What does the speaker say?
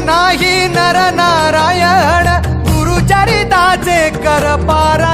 नाही नर नारायण गुरुचरिताचे कर पारा